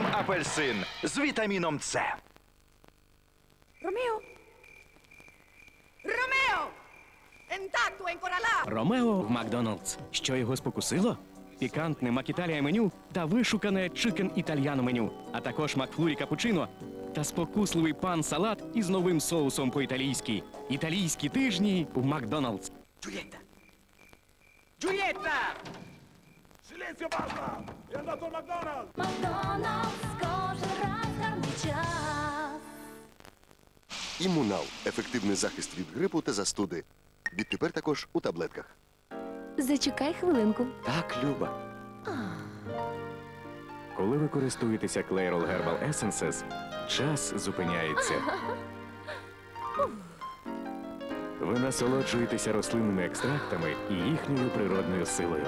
Апельсин з вітаміном С. Romeo! Romeo! Intatto e incoralato! Ромео в Макдоналдс. Що його спокусило? Пікантне Макіталія меню та вишукане чикен італьяно меню, а також Макфлурі капучино та спокусливий пан салат із новим соусом по-італійськи. Італійські тижні в Макдоналдс. Джульєтта. Silenzio, basta! È andato al McDonald's! Макдоналдс кожен раз гарний час. Імунал ефективний захист від грипу та застуди. Відтепер також у таблетках. Зачекай хвилинку. Так, Люба. Коли ви користуєтеся Clairol Herbal Essences, час зупиняється. Ви насолоджуєтеся рослинними екстрактами і їхньою природною силою.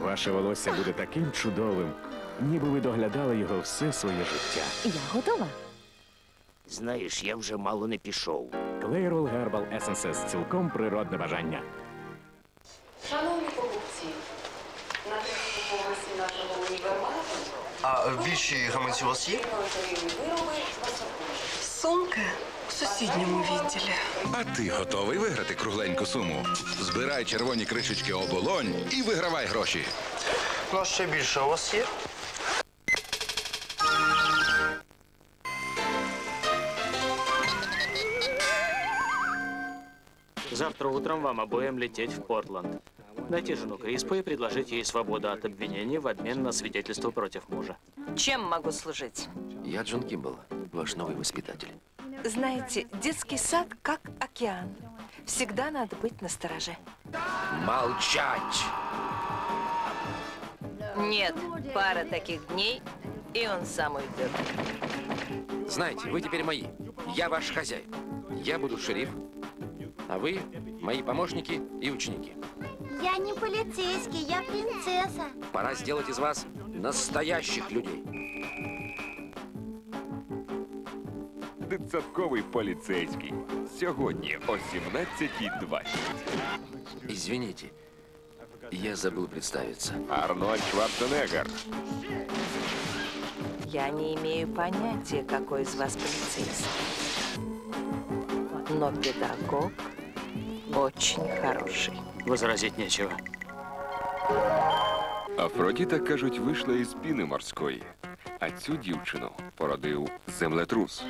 Ваше волосся буде таким чудовим, ніби ви доглядали його все своє життя. Я готова. Знаєш, я вже мало не пішов. Clairol Herbal Essences – цілком природне бажання. Шановні покупці, на третьому поверсі нашого універмагу А більші гаманці у вас є? вироби Сумка сусідньому відділі. А ти готовий виграти кругленьку суму? Збирай червоні кришечки оболонь і вигравай гроші. Ну, а ще більше у вас є? Завтра утром вам обоим лететь в Портланд. Найти жену Криспу и предложить ей свободу от обвинений в обмен на свидетельство против мужа. Чем могу служить? Я Джон Кимбл, ваш новый воспитатель. Знаете, детский сад как океан. Всегда надо быть настороже. Молчать! Нет, пара таких дней, и он сам уйдет. Знаете, вы теперь мои. Я ваш хозяин. Я буду шериф, а вы мои помощники и ученики. Я не полицейский, я принцесса. Пора сделать из вас настоящих людей Дитсадковий поліцейський. Сьогодні о 17.20. Извините, я забыл представиться. Арнольд Шварценеггер. Я не имею понятия, какой из вас полицейский. Но педагог очень хороший. Возразить нечего. Афродіта, кажуть, вийшла із піни морської, а цю дівчину породив землетрус.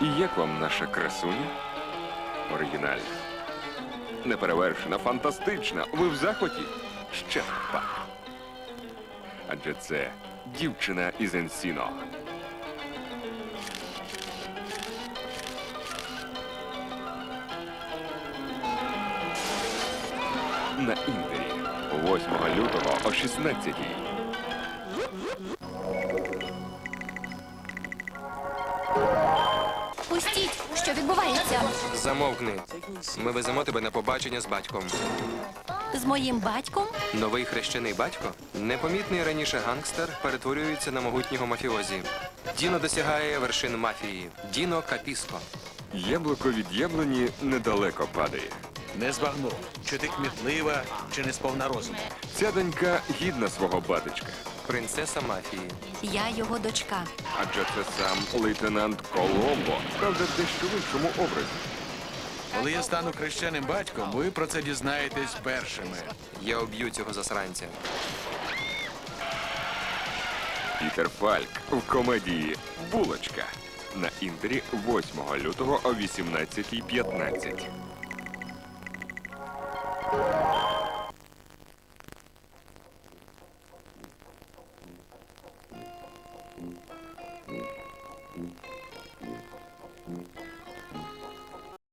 І як вам наша красуня? Оригінальна. Неперевершена, фантастична. Ви в захваті? Ще пак. Адже це дівчина із Енсіно. на Інтері 8 лютого о 16 Пустіть, що відбувається? Замовкни. Ми веземо тебе на побачення з батьком. З моїм батьком? Новий хрещений батько, непомітний раніше гангстер, перетворюється на могутнього мафіозі. Діно досягає вершин мафії. Діно Капіско. Яблуко від яблуні недалеко падає. Не збагнув, чи ти кмітлива, чи не сповна розуму. Ця донька гідна свого батечка. Принцеса мафії. Я його дочка. Адже це сам лейтенант Коломбо, правда, в дещо в іншому образі. Коли я стану хрещеним батьком, ви про це дізнаєтесь першими. Я об'ю цього засранця. Пітер Фальк в комедії Булочка на Інтері 8 лютого о 18.15. Thank